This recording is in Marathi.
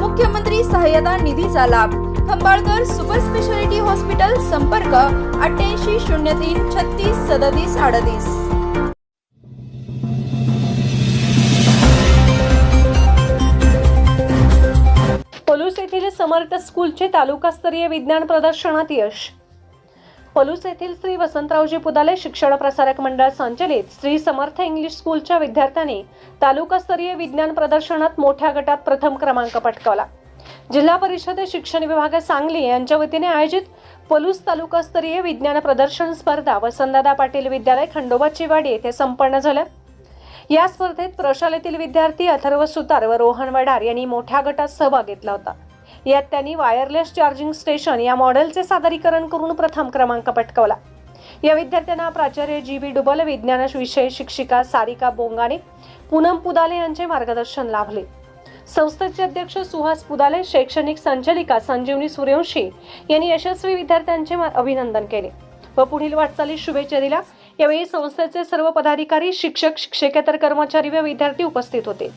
मुख्यमंत्री सहाय्यता निधीचा लाभ. खंबाळकर सुपर स्पेशालिटी हॉस्पिटल संपर्क अठ्ठ्याऐंशी शून्य तीन छत्तीस सदतीस अडतीस. पलूस येथील समर्थ स्कूलचे तालुकास्तरीय विज्ञान प्रदर्शनात यश. पलूस येथील श्री वसंतरावजी पुदाले शिक्षण प्रसारक मंडळ संचलित श्री समर्थ इंग्लिश स्कूलच्या विद्यार्थ्यांनी तालुकास्तरीय विज्ञान प्रदर्शनात मोठ्या गटात प्रथम क्रमांक पटकावला. जिल्हा परिषद शिक्षण विभाग सांगली यांच्या वतीने आयोजित पलूस तालुकास्तरीय विज्ञान प्रदर्शन स्पर्धा वसंतदादा पाटील विद्यालय खंडोबाची वाडी येथे संपन्न झाल्या या स्पर्धेत प्रशालेतील विद्यार्थी अथर्व सुतार व रोहन वडार यांनी मोठ्या गटात सहभाग घेतला होता. यात त्यांनी वायरलेस चार्जिंग स्टेशन या मॉडेलचे सादरीकरण करून प्रथम क्रमांक पटकवला. या विद्यार्थ्यांना प्राचार्य जी बी डुबल विज्ञान विषय शिक्षिका सारिका बोंगाने पूनम पुदाले यांचे मार्गदर्शन लाभले. संस्थेचे अध्यक्ष सुहास पुदाले शैक्षणिक संचालिका संजीवनी सूर्यवंशी यांनी यशस्वी विद्यार्थ्यांचे अभिनंदन केले व पुढील वाटचालीस शुभेच्छा दिल्या. यावेळी संस्थेचे सर्व पदाधिकारी शिक्षक शिक्षकेतर कर्मचारी व विद्यार्थी उपस्थित होते.